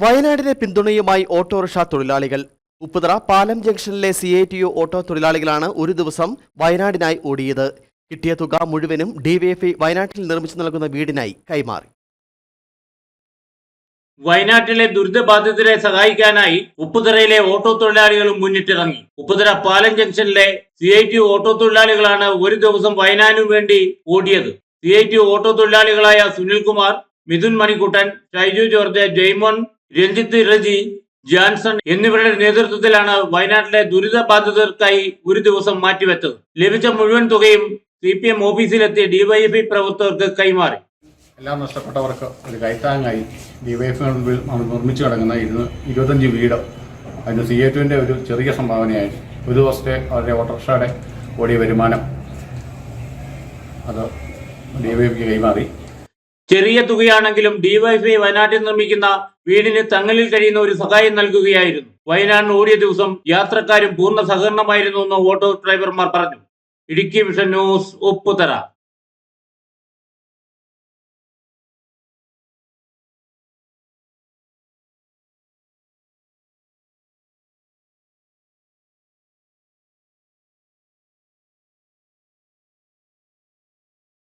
വയനാടിനെ പിന്തുണയുമായി ഓട്ടോറിക്ഷ തൊഴിലാളികൾ. ഉപ്പുതറ പാലം ജംഗ്ഷനിലെ C I T U auto തൊഴിലാളികളാണ് ഒരു ദിവസം വയനാടിനായി ഓടിയത്. കിട്ടിയ തുക മുഴുവനും ഡിവൈഎഫ്ഐ വയനാട്ടിൽ നിർമ്മിച്ചു നൽകുന്ന വീടിനായി കൈമാറി. വയനാട്ടിലെ ദുരിതബാധിതരെ സഹായിക്കാനായി ഉപ്പുതറയിലെ ഓട്ടോ തൊഴിലാളികളും മുന്നിട്ടിറങ്ങി. ഉപ്പുതറ പാലം ജംഗ്ഷനിലെ സി ഐ ടി ഓട്ടോ തൊഴിലാളികളാണ് ഒരു ദിവസം വയനാടിനു വേണ്ടി ഓടിയത്. സി ഐ ടി ഓട്ടോ തൊഴിലാളികളായ സുനിൽകുമാർ മിഥുൻ മണിക്കുട്ടൻ ഷൈജു ജോർജ് ജെയ്മോൻ രഞ്ജിത്ത് റജി ജാൻസൺ എന്നിവരുടെ നേതൃത്വത്തിലാണ് വയനാട്ടിലെ ദുരിതബാധിതർക്കായി ഒരു ദിവസം മാറ്റിവെച്ചത്. ലഭിച്ച മുഴുവൻ തുകയും സി പി എം ഓഫീസിലെത്തിയ ഡിവൈഎഫ്ഐ പ്രവർത്തകർക്ക് കൈമാറി. എല്ലാം നഷ്ടപ്പെട്ടവർക്ക് ഒരു കൈത്താങ്ങായി ഡിവൈഎഫ്ഐ നിർമ്മിച്ചു കിടങ്ങുന്ന ഇരുന്ന് ഇരുപത്തഞ്ച് വീട് അതിന് സി എ ടുവിന്റെ ഒരു ചെറിയ സംഭാവനയായി. ഒരു ദിവസത്തെ അവരുടെ ഓട്ടോറിക്ഷയുടെ ഓടിയ വരുമാനം അത് ഡിവൈഎഫ്ക്ക് കൈമാറി. ചെറിയ തുകയാണെങ്കിലും ഡിവൈഫൈ വയനാട്ടിൽ നിർമ്മിക്കുന്ന വീടിന് തങ്ങളിൽ കഴിയുന്ന ഒരു സഹായം നൽകുകയായിരുന്നു. വയനാടിന് ഓടിയ ദിവസം യാത്രക്കാരും പൂർണ സഹകരണമായിരുന്നു എന്ന് ഓട്ടോ ഡ്രൈവർമാർ പറഞ്ഞു. Idukki vision news Upputhara